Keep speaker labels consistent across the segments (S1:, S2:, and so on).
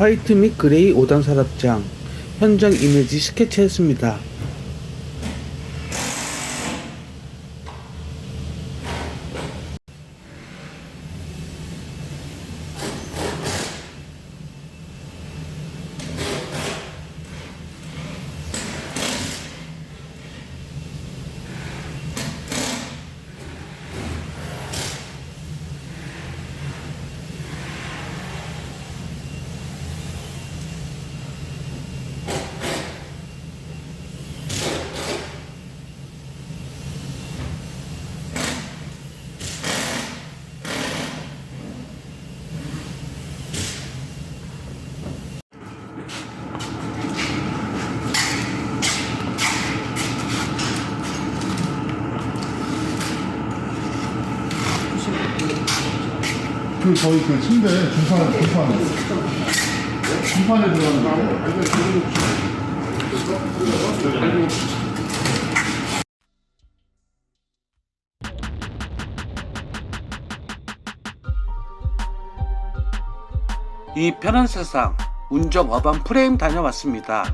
S1: 화이트 및 그레이 5단 서랍장 현장 이미지 스케치했습니다.
S2: 그 저희 그 침대 중판에 중판에 중판에 들어가는
S1: 이 편한 세상 운정 어반 프레임 다녀왔습니다.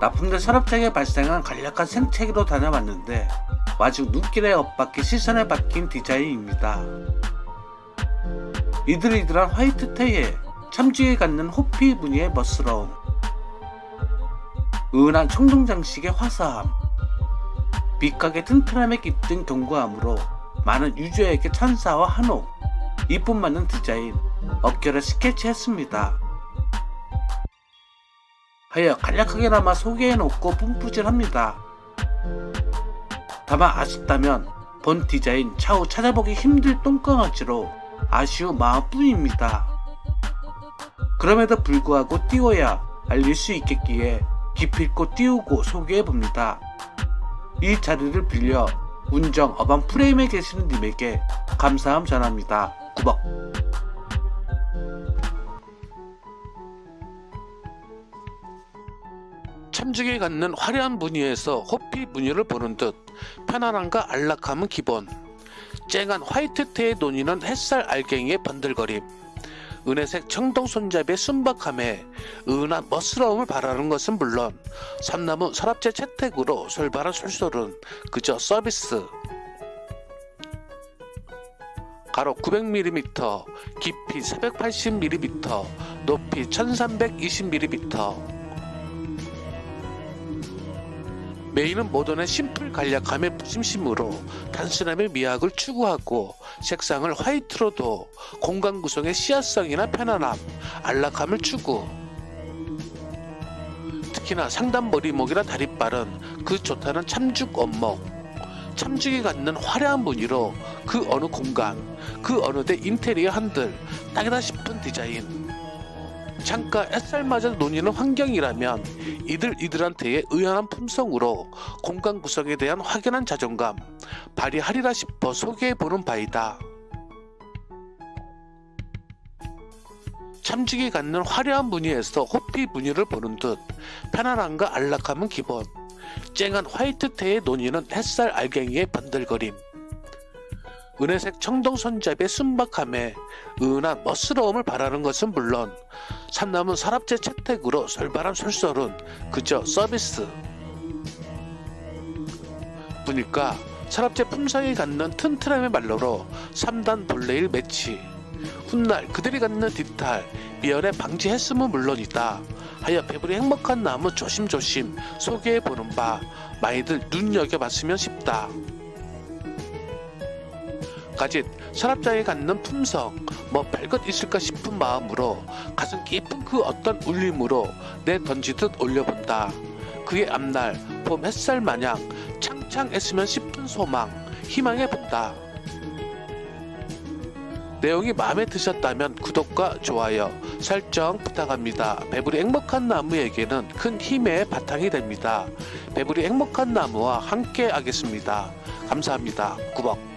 S1: 납품된 서랍장에 발생한 간략한 생채기로 다녀왔는데 와중 눈길에 엇박힌 시선에 박힌 디자인입니다. 이들이들한 화이트 테에 참지에 갖는 호피 무늬의 멋스러움 은한 청동 장식의 화사함 빛깔의 튼튼함에 깃든 견고함으로 많은 유저에게 찬사와 한옥 이쁨 받는 디자인 어깨를 스케치했습니다. 하여 간략하게나마 소개해놓고 뿜뿌질합니다. 다만 아쉽다면 본 디자인 차후 찾아보기 힘들 똥강아지로 아쉬운 마음뿐입니다. 그럼에도 불구하고 띄워야 알릴 수 있겠기에 기필코 띄우고 소개해봅니다. 이 자리를 빌려 운정 어반 프레임에 계시는 님에게 감사함 전합니다. 구벅 참직이 갖는 화려한 무늬에서 호피 무늬를 보는 듯 편안함과 안락함은 기본 쨍한 화이트테의 논이는 햇살 알갱이의 번들거림. 은혜색 청동 손잡이의 순박함에 은한 멋스러움을 바라는 것은 물론 삼나무 서랍재 채택으로 솔바른 솔솔은 그저 서비스. 가로 900mm, 깊이 480mm, 높이 1320mm 메인은 모던의 심플 간략함의 무심심으로 단순함의 미학을 추구하고 색상을 화이트로도 공간 구성의 시야성이나 편안함, 안락함을 추구. 특히나 상단 머리목이나 다리빨은 그 좋다는 참죽 원목. 참죽이 갖는 화려한 무늬로 그 어느 공간, 그 어느 데 인테리어 한들 딱이다 싶은 디자인. 창가 햇살마저 논이는 환경이라면 이들 이들한테의 의연한 품성으로 공간 구성에 대한 확연한 자존감 발휘하리라 싶어 소개해보는 바이다. 참직이 갖는 화려한 무늬에서 호피 무늬를 보는 듯 편안함과 안락함은 기본 쨍한 화이트테의 논이는 햇살 알갱이의 번들거림 은혜색 청동 손잡이의 순박함에 은한 멋스러움을 바라는 것은 물론 삼남은 서랍재 채택으로 솔바람 솔솔은 그저 서비스. 보니까 서랍재 품성이 갖는 튼튼함의 말로로 3단 본레일 매치. 훗날 그들이 갖는 디탈 미연에 방지했음은 물론이다 하여 배불리 행복한 나무 조심조심 소개해보는 바 많이들 눈여겨봤으면 싶다 가짓 서랍장에 갖는 품성 뭐 별것 있을까 싶은 마음으로 가슴 깊은 그 어떤 울림으로 내 던지듯 올려본다. 그의 앞날 봄 햇살 마냥 창창했으면 싶은 소망 희망해 본다. 내용이 마음에 드셨다면 구독과 좋아요 설정 부탁합니다. 배불이 행복한 나무에게는 큰 힘의 바탕이 됩니다. 배불이 행복한 나무와 함께 하겠습니다. 감사합니다. 구벅